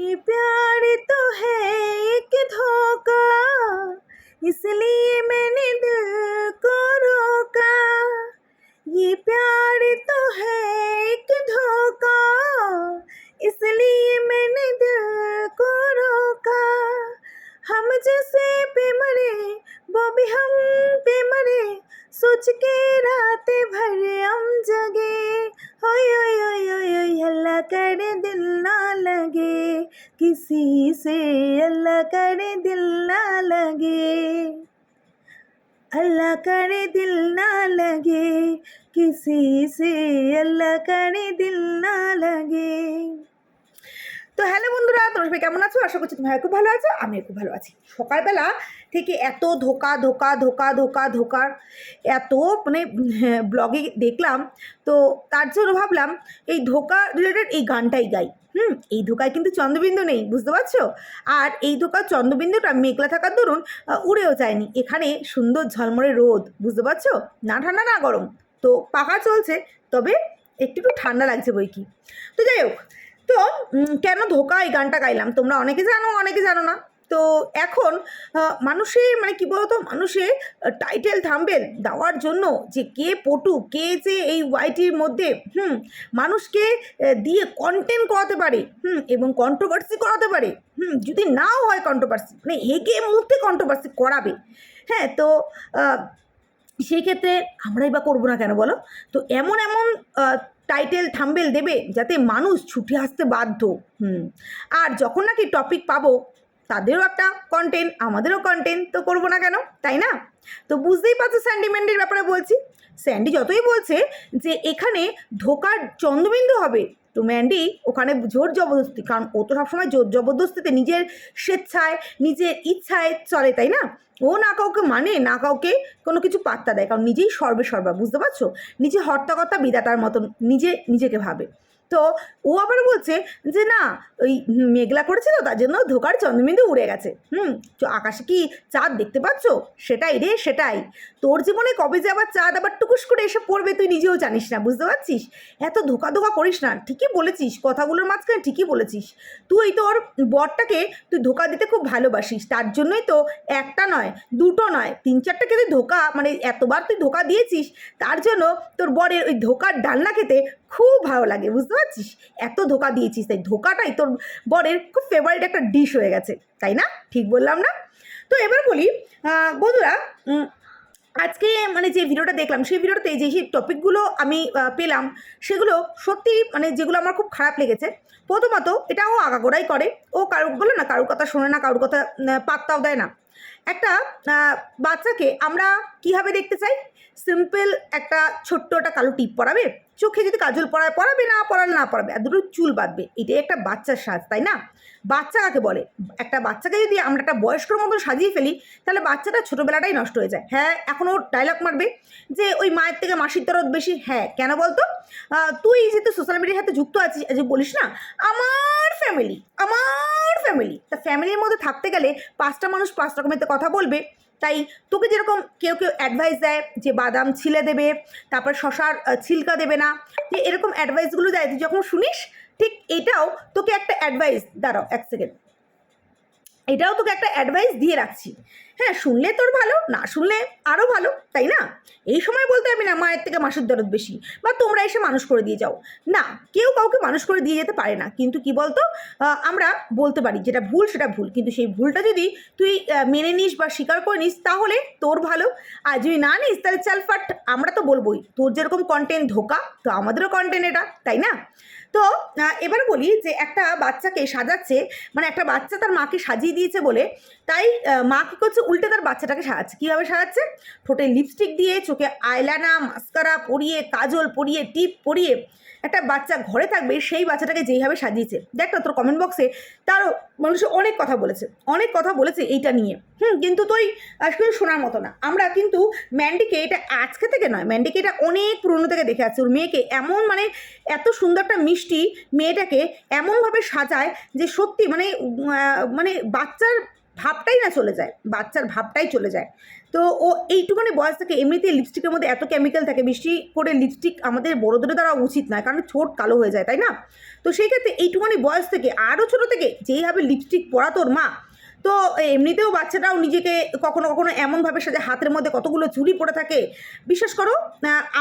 ये प्यार तो है एक धोखा इसलिए दिल ना लगे किसी से अल्लाह करे दिल ना लगे अल्लाह करे दिल ना लगे किसी से अल्लाह करे दिल ना लगे তো হ্যালো বন্ধুরা, তোমরা সবাই কেমন আছো? আশা করছি তোমরা খুব ভালো আছো আমি খুব ভালো আছি। সকালবেলা থেকে এত ধোকা ধোকা ধোকা ধোকা, ধোকার এত মানে ব্লগে দেখলাম, তো তার জন্য ভাবলাম, এই ধোকা রিলেটেড এই গানটাই গাই। হুম, এই ধোকায় কিন্তু চন্দ্রবিন্দু নেই, বুঝতে পারছ? আর এই ধোকার চন্দ্রবিন্দুটা মেঘলা থাকার দরুন উড়েও যায়নি। এখানে সুন্দর ঝলমলে রোদ, বুঝতে পারছ? না ঠান্ডা, না গরম। তো পাখা চলছে, তবে একটু একটু ঠান্ডা লাগছে বই কি তো যাই হোক তো কেন ধোকা এই গানটা গাইলাম? তোমরা অনেকে জানো অনেকে জানো না। তো এখন মানুষে মানে কি বলতো, মানুষে টাইটেল থাম্বেল দেওয়ার জন্য যে কে পটু, কে যে এই ওয়াইটির মধ্যে, হুম, মানুষকে দিয়ে কন্টেন্ট করাতে পারে, হুম, এবং কন্ট্রোভার্সি করাতে পারে, হুম, যদি নাও হয় কন্ট্রোভার্সি মানে হেগে মুহূর্তে কন্ট্রোভার্সি করাবে। হ্যাঁ তো সেই ক্ষেত্রে আমরাই বা করব না কেন বলো? তো এমন এমন টাইটেল থাম্বেল দেবে যাতে মানুষ ছুটে আসতে বাধ্য, হুম। আর যখন নাকি টপিক পাবো, তাদেরও একটা কন্টেন্ট আমাদেরও কন্টেন্ট তো করব না কেন? তাই না? তো বুঝতেই পারছ স্যান্ডিমেন্টের ব্যাপারে বলছি। স্যান্ডি যতই বলছে যে এখানে ধোকার চন্দ্রবিন্দু হবে, তো ম্যান্ডি ওখানে জোর জবরদস্তি, কারণ ও তো সবসময় জোর জবরদস্তিতে নিজের স্বেচ্ছায়, নিজের ইচ্ছায় চলে, তাই না? ও না কাউকে মানে না কাউকে কোনো কিছু পাত্তা দেয়, কারণ নিজেই সর্বে সর্বা, বুঝতে পারছ? নিজে হর্তাকর্তা বিদাতার মতন, নিজে নিজেকে ভাবে। তো ও আবার বলছে যে, না, ওই মেঘলা করেছে তো তার জন্য ধোকার চন্দ্রবিন্দু উড়ে গেছে। হুম, তো আকাশে কি চাঁদ দেখতে পাচ্ছ? সেটাই রে, সেটাই। তোর জীবনে কবে যে আবার চাঁদ আবার টুকুস করে এসে পড়বে তুই নিজেও জানিস না, বুঝতে পারছিস? এত ধোকা ধোকা করিস না, ঠিকই বলেছিস, কথাগুলোর মাঝখানে ঠিকই বলেছিস। তুই তোর বরটাকে তুই ধোকা দিতে খুব ভালোবাসিস, তার জন্যই তো একটা নয়, দুটো নয়, তিন চারটাকে তুই ধোকা মানে এতবার তুই ধোকা দিয়েছিস, তার জন্য তোর বরের ওই ধোকার ডালনা খেতে খুব ভালো লাগে, বুঝতে পারছিস? এত ধোকা দিয়েছিস, তাই ধোকাটাই তোর বরের খুব ফেভারিট একটা ডিশ হয়ে গেছে, তাই না? ঠিক বললাম না? তো এবার বলি বন্ধুরা আজকে মানে যে ভিডিওটা দেখলাম, সেই ভিডিওটাতে যে, সেই টপিকগুলো আমি পেলাম, সেগুলো সত্যি মানে যেগুলো আমার খুব খারাপ লেগেছে। প্রথমত এটা ও আগাগোড়াই করে, ও কারুর বলে না কারুর কথা শোনে না কারুর কথা পাত্তাও দেয় না। একটা বাচ্চাকে আমরা কীভাবে দেখতে চাই? সিম্পল একটা ছোট্ট একটা কালো টিপ পরাবে? চোখে যদি কাজল পরায়, পরাবে, না পরালে না পরাবে, আর দুটো চুল বাঁধবে, এটাই একটা বাচ্চার সাজ, তাই না? বাচ্চা কাকে বলে? একটা বাচ্চাকে যদি আমরা একটা বয়স্কর মতো সাজিয়ে ফেলি, তাহলে বাচ্চাটা ছোটোবেলাটাই নষ্ট হয়ে যায়। হ্যাঁ এখনও ডায়লগ মারবে যে, ওই মায়ের থেকে মাসির দরদ বেশি? হ্যাঁ কেন বলতো? তুই যেহেতু সোশ্যাল মিডিয়ার সাথে যুক্ত আছিস যে বলিস না, আমার ফ্যামিলি আমার ফ্যামিলি তা ফ্যামিলির মধ্যে থাকতে গেলে পাঁচটা মানুষ পাঁচ রকমের কথা বলবে। তাই তোকে যেরকম কেউ কেউ অ্যাডভাইস দেয় যে বাদাম ছিলে দেবে, তারপর শশার ছিলকা দেবে না, যে এরকম অ্যাডভাইসগুলো দেয়, তুই যখন শুনিস, ঠিক এটাও তোকে একটা অ্যাডভাইস দাঁড়াও এক সেকেন্ড এটাও তোকে একটা অ্যাডভাইস দিয়ে রাখছি। হ্যাঁ শুনলে তোর ভালো, না শুনলে আরও ভালো, তাই না? এই সময় বলতে আমি না, মায়ের থেকে মাসের দরদ বেশি, বা তোমরা এসে মানুষ করে দিয়ে যাও। না, কেউ কাউকে মানুষ করে দিয়ে যেতে পারে না, কিন্তু কি বলতো আমরা বলতে পারি যেটা ভুল সেটা ভুল, কিন্তু সেই ভুলটা যদি তুই মেনে নিস বা স্বীকার করে নিস, তাহলে তোর ভালো। আর যদি না নিস, তাহলে চাল ফাট, আমরা তো বলবোই, তোর যেরকম কন্টেন্ট ধোকা, তো আমাদেরও কন্টেন্ট এটা, তাই না? তো এবার বলি যে একটা বাচ্চাকে সাজাচ্ছে মানে একটা বাচ্চা তার মাকে সাজিয়ে দিয়েছে বলে, তাই মা কী করছে, উল্টে তার বাচ্চাটাকে সাজাচ্ছে। কীভাবে সাজাচ্ছে? ঠোঁটে লিপস্টিক দিয়ে, চোখে আইলানা মাস্কারা পরিয়ে, কাজল পরিয়ে, টিপ পরিয়ে একটা বাচ্চা ঘরে থাকবে, সেই বাচ্চাটাকে যেইভাবে সাজিয়েছে। দেখ তোর কমেন্ট বক্সে তারও মানুষ অনেক কথা বলেছে, অনেক কথা বলেছে এইটা নিয়ে। হুম, কিন্তু তুই আসলে শোনার মতো না। আমরা কিন্তু ম্যান্ডিকে এটা আজকে থেকে নয়, ম্যান্ডিকে এটা অনেক পুরনো থেকে দেখে আসছে। ওর মেয়েকে এমন মানে এত সুন্দর একটা মিষ্টি মেয়েটাকে এমনভাবে সাজায় যে সত্যি মানে মানে বাচ্চার ভাবটাই না চলে যায়, বাচ্চার ভাবটাই চলে যায়। তো ও এইটুখানি বয়স থেকে এমনিতেই লিপস্টিকের মধ্যে এত কেমিক্যাল থাকে, বেশি করে লিপস্টিক আমাদের বড়োদের দ্বারা উচিত নয়, কারণ ছোট কালো হয়ে যায়, তাই না? তো সেই ক্ষেত্রে এইটুখানি বয়স থেকে, আরও ছোটো থেকে যেইভাবে লিপস্টিক পরা তোর মা তো এমনিতেও বাচ্চাটাও নিজেকে কখনো কখনো এমনভাবে সাজে হাতের মধ্যে কতগুলো চুড়ি পড়ে থাকে, বিশ্বাস করো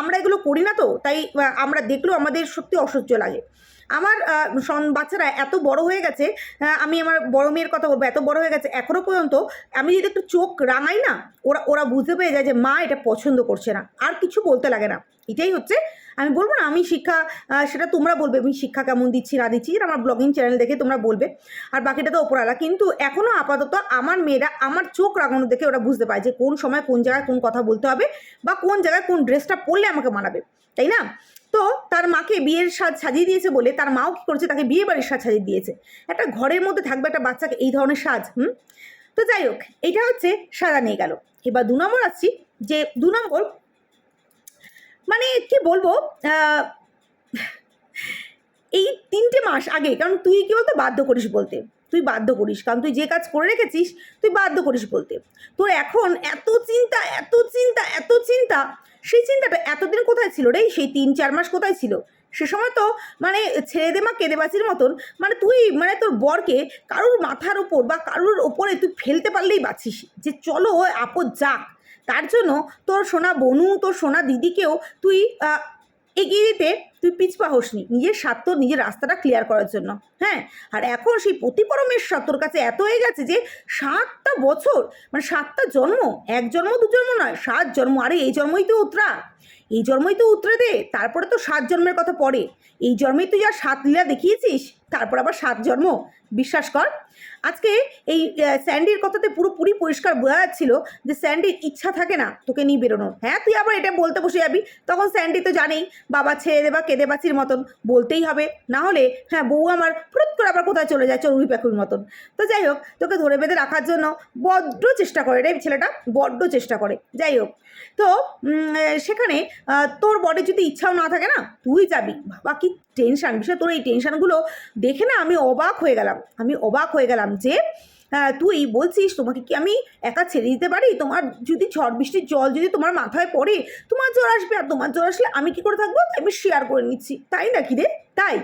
আমরা এগুলো করি না তো, তাই আমরা দেখলেও আমাদের সত্যি অসহ্য লাগে। আমার বাচ্চারা এত বড় হয়ে গেছে আমি আমার বড় মেয়ের কথা বলব, এত বড় হয়ে গেছে এখনও পর্যন্ত আমি যদি একটু চোখ রাঙাই না, ওরা ওরা বুঝতে পেরে যায় যে মা এটা পছন্দ করছে না, আর কিছু বলতে লাগে না। এটাই হচ্ছে আমি বলব না, আমি শিক্ষা সেটা তোমরা বলবে, আমি শিক্ষা কেমন দিচ্ছি, না দিচ্ছি, এটা আমার ব্লগিং চ্যানেল দেখে তোমরা বলবে। আর বাকিটা তো ওপরালা কিন্তু এখনও আপাতত আমার মেয়েরা আমার চোখ রাগানো দেখে ওরা বুঝতে পারে যে কোন সময় কোন জায়গায় কোন কথা বলতে হবে বা কোন জায়গায় কোন ড্রেসটা পরলে আমাকে মানাবে, তাই না? তো তার মাকে বিয়ের সাজ সাজিয়ে দিয়েছে বলে তার মাও কী করেছে, তাকে বিয়ে বাড়ির সাজ সাজিয়ে দিয়েছে। একটা ঘরের মধ্যে থাকবে একটা বাচ্চাকে এই ধরনের সাজ, হুম? তো যাই হোক, এটা হচ্ছে সাজা নিয়ে গেল। এবার দু নম্বর আসছি যে দু নম্বর মানে কি বলব এই তিনটে মাস আগে, কারণ তুই কি বলতো, বাধ্য করিস বলতে। তুই বাধ্য করিস, কারণ তুই যে কাজ করে রেখেছিস, তুই বাধ্য করিস বলতে। তোর এখন এত চিন্তা এত চিন্তা এত চিন্তা, সেই চিন্তাটা এতদিন কোথায় ছিল রে? সেই তিন, চার মাস কোথায় ছিল? সে সময় তো মানে ছেড়ে দে মা, কেঁদে বাঁচির মতন মানে তুই মানে তোর বরকে কারুর মাথার ওপর বা কারুর ওপরে তুই ফেলতে পারলেই বাঁচিস। যে চলো আপদ যাক। তার জন্য তোর সোনা বনু তোর সোনা দিদিকেও তুই এগিয়ে দিতে তুই পিছপা হোসনি। নিজের স্বার্থ, নিজের রাস্তাটা ক্লিয়ার করার জন্য। হ্যাঁ? আর এখন সেই প্রতি পরমেশ্বর তোর কাছে এত হয়ে গেছে যে সাতটা বছর মানে সাতটা জন্ম, এক জন্ম, দু জন্ম নয়, সাত জন্ম। আরে এই জন্মই তো উতরা। এই জন্মই তো উতরে দে। তারপরে তো সাত জন্মের কথা পড়ে। এই জন্মেই তুই যা সাত লীলা দেখিয়েছিস, তারপর আবার সাত জন্ম। বিশ্বাস কর। আজকে এই স্যান্ডির কথাতে পুরোপুরি পরিষ্কার বোঝা যাচ্ছিল যে স্যান্ডির ইচ্ছা থাকে না তোকে নিয়ে বেরোনোর। হ্যাঁ? তুই আবার এটা বলতে বসে যাবি। তখন স্যান্ডি তো জানেই, বাবা ছেড়ে দেবা কেঁদে বাছির মতন বলতেই হবে। না হলে হ্যাঁ বউ আমার ফুরুত করে আবার কোথায় চলে যায় চড়ুই পাখির মতন। তো যাই হোক, তোকে ধরে বেঁধে রাখার জন্য বড্ড চেষ্টা করে রে ছেলেটা, বড্ড চেষ্টা করে। যাই হোক, তো সেখানে তোর বডি যদি ইচ্ছাও না থাকে না, তুই যাবি। বাবা, কি টেনশন বিষয় তোর এই টেনশানগুলো দেখে না আমি অবাক হয়ে গেলাম। আমি অবাক হয়ে গেলাম যে আহ, তুই বলছিস তোমাকে কি আমি একা ছেড়ে দিতে পারি? তোমার যদি ঝড় বৃষ্টির জল যদি তোমার মাথায় পড়ে তোমার জ্বর আসবে আর তোমার জ্বর আসলে আমি কি করে থাকব? আমি শেয়ার করে নিচ্ছি। তাই নাকি রে? তাই?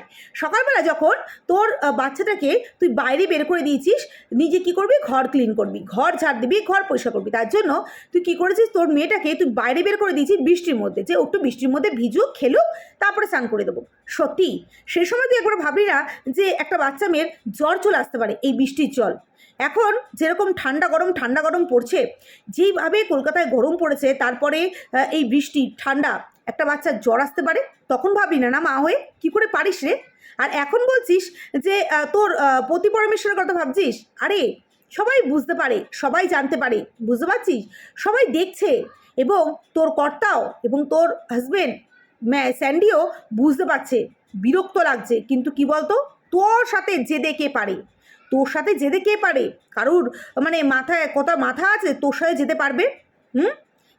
সকালবেলা যখন তোর বাচ্চাটাকে তুই বাইরে বের করে দিয়েছিস নিজে কি করবি? ঘর ক্লিন করবি। ঘর ঝাড় দিবি ঘর পরিষ্কার করবি। তার জন্য তুই কি করেছিস? তোর মেয়েটাকে তুই বাইরে বের করে দিয়েছিস বৃষ্টির মধ্যে। যে একটু বৃষ্টির মধ্যে ভিজুক খেলুক তারপরে স্নান করে দেবো। সত্যি? সে সময় তুই একবার ভাবি না যে একটা বাচ্চা মেয়ের জ্বর চলে আসতে পারে এই বৃষ্টির জল। এখন যেরকম ঠান্ডা গরম ঠান্ডা গরম পড়ছে, যেইভাবে কলকাতায় গরম পড়েছে, তারপরে এই বৃষ্টি, ঠান্ডা, একটা বাচ্চার জ্বর আসতে পারে, তখন ভাবি, না না, মা, হয়ে কি করে পারিস রে? আর এখন বলছিস যে তোর পতি পরমেশ্বরের কথা ভাবছিস? আরে, সবাই বুঝতে পারে, সবাই জানতে পারে, বুঝতে পারছিস? সবাই দেখছে এবং তোর কর্তাও এবং তোর হাজবেন্ড স্যান্ডিও বুঝতে পারছে, বিরক্ত লাগছে, কিন্তু কি বলতো? তোর সাথে জেদে কে পারে। তোর সাথে যেতে কে পারে? কারুর মানে মাথায় কথা মাথা আছে তোর সাথে যেতে পারবে? হুম?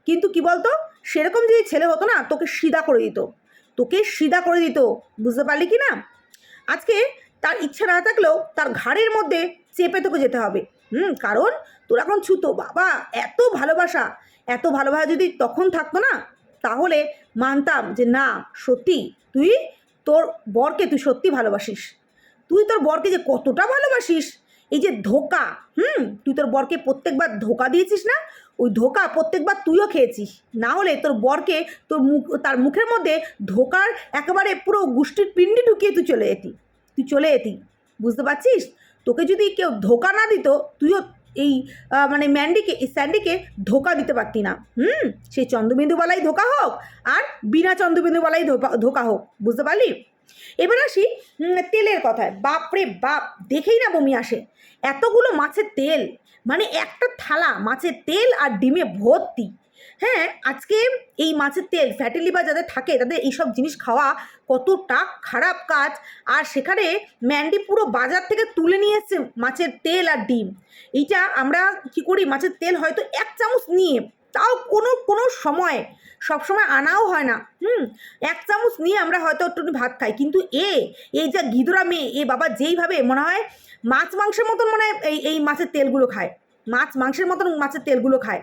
কিন্তু কি বলতো? সেরকম যদি ছেলে হতো না, তোকে সিধা করে দিত। তোকে সিধা করে দিত। বুঝতে পারলি কি না? আজকে তার ইচ্ছা না থাকলেও তার ঘাড়ের মধ্যে চেপে তোকে যেতে হবে। হুম? কারণ তোর এখন ছুতো। বাবা, এত ভালোবাসা। এত ভালোবাসা যদি তখন থাকতো না, তাহলে মানতাম যে না, সত্যি তুই তোর বরকে তুই সত্যি ভালোবাসিস। তুই তোর বরকে যে কতটা ভালোবাসিস? এই যে ধোকা, হুম? তুই তোর বরকে প্রত্যেকবার ধোকা দিয়েছিস না? ওই ধোকা প্রত্যেকবার তুইও খেয়েছিস। না হলে তোর বরকে তোর মুখ, তার মুখের মধ্যে ধোকার একেবারে পুরো গুষ্টির পিণ্ডি ঢুকিয়ে তুই চলে যেতি। তুই চলে যেতি। বুঝতে পারছিস? তোকে যদি কেউ ধোকা না দিত, তুইও এই মানে ম্যান্ডিকে, এই স্যান্ডিকে ধোকা দিতে পারতি না। হুম? সেই চন্দ্রবিন্দুবালাই ধোকা হোক আর বিনা চন্দ্রবিন্দুবালাই ধোকা- ধোকা হোক। বুঝতে পারলি? এবার আসি তেলের কথায়। বাপরে বাপ, দেখেই না বমি আসে। এতগুলো মাছের তেল মানে একটা থালা, মাছের তেল আর ডিমে ভর্তি। হ্যাঁ আজকে এই মাছের তেল ফ্যাটি লিভার যাদের থাকে, তাদের এইসব জিনিস খাওয়া কতটা খারাপ কাজ। আর সেখানে ম্যান্ডি পুরো বাজার থেকে তুলে নিয়ে এসছে মাছের তেল আর ডিম। এইটা আমরা কি করি? মাছের তেল হয়তো এক চামচ নিয়ে তাও কোনো কোনো সময়, সব সময় আনাও হয় না। হুম, এক চামচ নিয়ে আমরা হয়তো একটু ভাত খাই। কিন্তু এ, এই যা গিদরা মেয়ে, এ বাবা যেইভাবে মনে হয় মাছ মাংসের মতন মনে হয় এই এই মাছের তেলগুলো খায়। মাছ মাংসের মতন মাছের তেলগুলো খায়।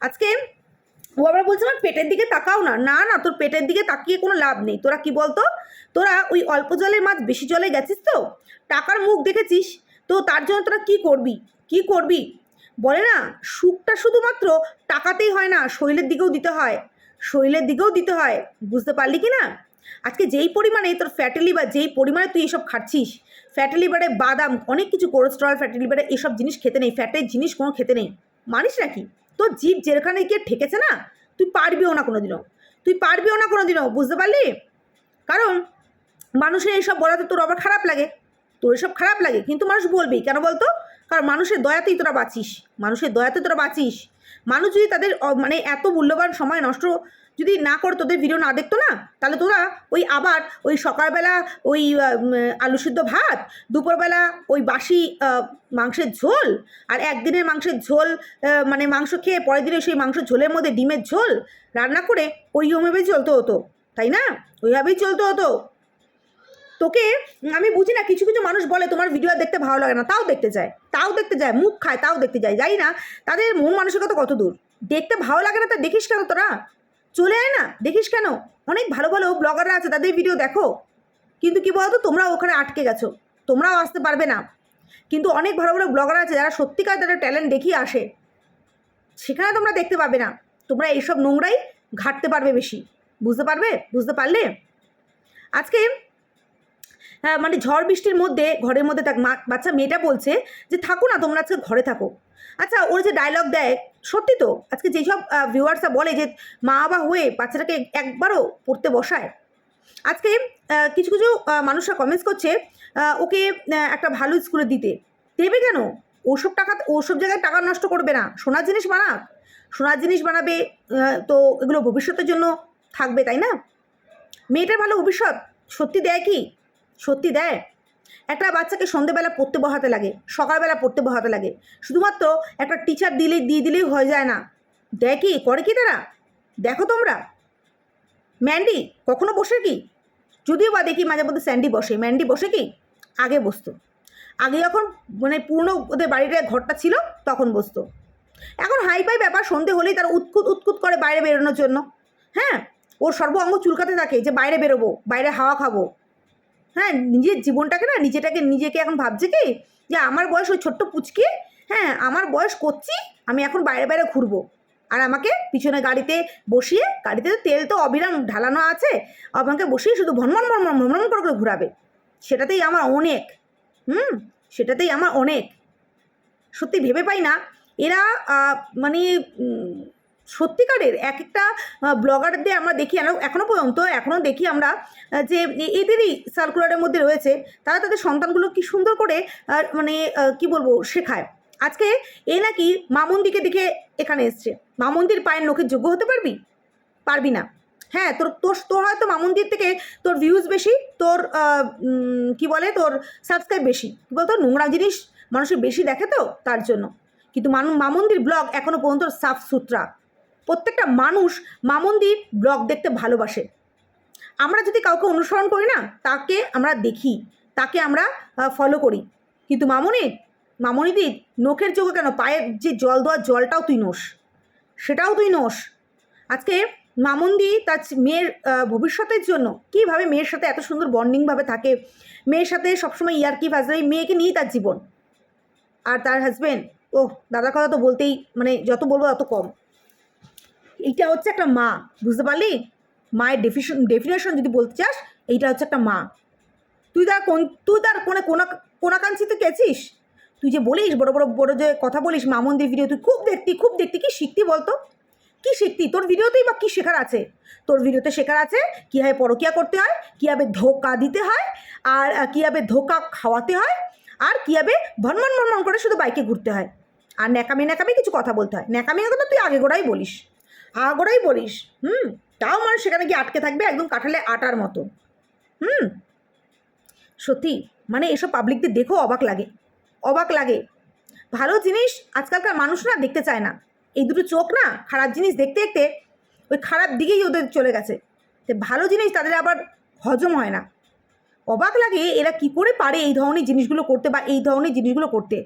আজকে ও আবার বলছে আমার পেটের দিকে তাকাও না। না না, তোর পেটের দিকে তাকিয়ে কোনো লাভ নেই। তোরা কি বলতো? তোরা ওই অল্প জলের মাছ বেশি জলে গেছিস তো? টাকার মুখ দেখেছিস? তো তার জন্য তোরা কি করবি? কি করবি? বলে না, সুখটা শুধুমাত্র টাকাতেই হয় না, শরীরের দিকেও দিতে হয়। শরীরের দিকেও দিতে হয়, বুঝতে পারলি কি না? আজকে যেই পরিমাণে তোর ফ্যাটি লিভার যেই পরিমাণে তুই এসব খাচ্ছিস ফ্যাটি লিভারে বাদাম, অনেক কিছু কোলেস্ট্রল ফ্যাটি লিভারে এসব জিনিস খেতে নেই ফ্যাটের জিনিস কোনো খেতে নেই। মানিস নাকি তোর জীব যেখানে গিয়ে ঠেকেছে না, তুই পারবিও না কোনো দিনও তুই পারবিও না কোনো দিনও বুঝতে পারলি? কারণ মানুষের এইসব বলাতে তোর আবার খারাপ লাগে। তোর এসব খারাপ লাগে, কিন্তু মানুষ বলবেই। কেন বলতো? কারণ মানুষের দয়াতেই তোরা বাঁচিস, মানুষের দয়াতে তোরা বাঁচিস। মানুষ যদি তাদের মানে এত মূল্যবান সময় নষ্ট যদি না করে তোদের ভিডিও না দেখতো না, তাহলে তোরা ওই আবার ওই সকালবেলা ওই আলু সিদ্ধ ভাত, দুপুরবেলা ওই বাসি মাংসের ঝোল, আর একদিনের মাংসের ঝোল মানে মাংস খেয়ে পরের দিনে সেই মাংস ঝোলের মধ্যে ডিমের ঝোল রান্না করে ওই ওইভাবেই চলতে হতো, তাই না? ওইভাবেই চলতে হতো। তোকে আমি বুঝি না, কিছু কিছু মানুষ বলে তোমার ভিডিও দেখতে ভালো লাগে না, তাও দেখতে যায়, তাও দেখতে যায়, মুখ খায়, তাও দেখতে যায় যাই না, তাদের মন মানসিকতা কত দূর। দেখতে ভালো লাগে না তা দেখিস কেন তোরা? চলে আয় না, দেখিস কেন? অনেক ভালো ভালো ব্লগাররা আছে, তাদের ভিডিও দেখো। কিন্তু কি বলতো তোমরা ওখানে আটকে গেছো, তোমরাও আসতে পারবে না। কিন্তু অনেক ভালো ভালো ব্লগার আছে, যারা সত্যিকার তাদের ট্যালেন্ট দেখিয়ে আসে। সেখানে তোমরা দেখতে পাবে না, তোমরা এইসব নোংরাই ঘাটতে পারবে বেশি। বুঝতে পারবে? বুঝতে পারলে? আজকে মানে ঝড় বৃষ্টির মধ্যে, ঘরের মধ্যে মা বাচ্চা মেয়েটা বলছে যে, থাকো না, তোমরা আজকে ঘরে থাকো। আচ্ছা ওর যে ডায়লগ দেয়, সত্যি তো, আজকে যেসব ভিউয়ার্সরা বলে যে, মা বাবা হয়ে বাচ্চাটাকে একবারও পড়তে বসায়। আজকে কিছু কিছু মানুষরা কমেন্টস করছে ওকে একটা ভালো স্কুলে দিতে। দেবে কেন? ওসব টাকা, ওসব জায়গায় টাকা নষ্ট করবে না। সোনার জিনিস বানাক। সোনার জিনিস বানাবে তো এগুলো ভবিষ্যতের জন্য থাকবে, তাই না? মেয়েটার ভালো ভবিষ্যৎ, সত্যি দেয় কি? সত্যি দেয় একটা বাচ্চাকে সন্ধেবেলা পড়তে বহাতে লাগে, সকালবেলা পড়তে বহাতে লাগে। শুধুমাত্র একটা টিচার দিলেই, দিয়ে দিলেই হয়ে যায় না। দেয় কি? করে কি তারা? দেখো তোমরা। ম্যান্ডি, কখনো বসে কি? যদিও বা দেখি মাঝে মধ্যে স্যান্ডি বসে। ম্যান্ডি বসে কি? আগে বসতো। আগে যখন মানে পুরনো ওদের বাড়ির ঘরটা ছিল, তখন বসতো। এখন হাই ফাই ব্যাপার, সন্ধে হলেই তারা উৎকুত উৎকুত করে বাইরে বেরোনোর জন্য। হ্যাঁ? ওর সর্ব অঙ্গ চুলকাতে থাকে যে, বাইরে বেরোবো, বাইরে হাওয়া খাব। হ্যাঁ নিজের জীবনটাকে না নিজেটাকে, নিজেকে এখন ভাবছে কি? যে আমার বয়স ওই ছোট্ট পুচকি হ্যাঁ আমার বয়স করছি, আমি এখন বাইরে বাইরে ঘুরবো। আর আমাকে পিছনে গাড়িতে বসিয়ে, গাড়িতে তো তেল তো অবিরাম ঢালানো আছে, আমাকে বসিয়ে শুধু ভ্রমণ ভ্রমণ ভ্রমণ করে করে ঘুরাবে। সেটাতেই আমার অনেক, হুম? সেটাতেই আমার অনেক। সত্যি ভেবে পাই না। এরা মানে সত্যিকারের এক একটা ব্লগারদের আমরা দেখি এখনো- এখনও পর্যন্ত এখনও দেখি আমরা যে এদেরই সার্কুলারের মধ্যে রয়েছে, তারা তাদের সন্তানগুলো কি সুন্দর করে মানে কি বলব, শেখায়। আজকে এ নাকি মামন্দিকে দেখে এখানে এসছে। মামন্দির পায়ের নখের যোগ্য হতে পারবি? পারবি না। হ্যাঁ তোর তোর তোর হয়তো মামন্দির থেকে তোর ভিউজ বেশি, তোর কি বলে, তোর সাবস্ক্রাইব বেশি। কি বলতো, নোংরা জিনিস মানুষের বেশি দেখে তো, তার জন্য। কিন্তু মানু, মামন্দির ব্লগ এখনও পর্যন্ত সাফ সুতরা প্রত্যেকটা মানুষ মামন্দির ব্লগ দেখতে ভালোবাসে। আমরা যদি কাউকে অনুসরণ করি না, তাকে আমরা দেখি, তাকে আমরা ফলো করি। কিন্তু মামনির মামনিদির নখের চোখে কেন পায়ের যে জল দেওয়ার জলটাও তুই নোস? সেটাও তুই নোস? আজকে মামন্দি তার মেয়ের ভবিষ্যতের জন্য কীভাবে মেয়ের সাথে এত সুন্দর বন্ডিংভাবে থাকে, মেয়ের সাথে সবসময় ইয়ার্কি ফাজলাই মেয়েকে নিয়েই তার জীবন। আর তার হাজবেন্ড ও দাদার কথা তো বলতেই মানে যত বলব তত কম। এইটা হচ্ছে একটা মা, বুঝতে পারলি? মায়ের ডেফিশন ডেফিনেশন যদি বলতে চাস, এইটা হচ্ছে একটা মা। তুই তার কোন, তুই তার কোনে কোনা কোনাকাঞ্চিতে গেছিস? তুই যে বলিস, বড় বড় বড় যে কথা বলিস, মামন্দির ভিডিও তুই খুব দেখতি খুব দেখতি, কি শিখতি বলতো? কি শিখতি? তোর ভিডিওতেই বা কী শেখার আছে? তোর ভিডিওতে শেখার আছে কীভাবে পরকিয়া করতে হয়, কীভাবে ধোকা দিতে হয়, আর কীভাবে ধোকা খাওয়াতে হয়, আর কীভাবে ভনমন ভনমন করে শুধু বাইকে ঘুরতে হয়। আর ন্যাকামি ন্যাকামি কিছু কথা বলতে হয়। ন্যাকামি কথা তুই আগে গোড়াই বলিস। আগোড়াই বলিস। হুম, তাও মানুষ সেখানে গিয়ে আটকে থাকবে একদম কাঁঠালে আটার মতো। হুম, সত্যি মানে এসব পাবলিকদের দেখেও অবাক লাগে। অবাক লাগে। ভালো জিনিস আজকালকার মানুষ না দেখতে চায় না। এই দুটো চোখ না খারাপ জিনিস দেখতে দেখতে ওই খারাপ দিকেই ওদের চলে গেছে। তো ভালো জিনিস তাদের আবার হজম হয় না। অবাক লাগে এরা কি করে পারে এই ধরনের জিনিসগুলো করতে বা এই ধরনের জিনিসগুলো করতে।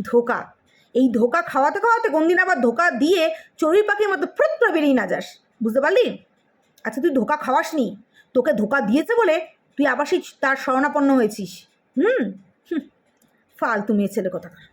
ধোকা। এই ধোকা খাওয়াতে খাওয়াতে কোনদিন আবার ধোকা দিয়ে চড়ুই পাখির মতো ফ্রুত বেরিয়ে না যাস। বুঝতে পারলি? আচ্ছা তুই ধোকা খাওয়াস নি তোকে ধোকা দিয়েছে বলে তুই আবার সেই তার শরণাপন্ন হয়েছিস। হুম। ফালতু মেয়ে ছেলে কোথাকার।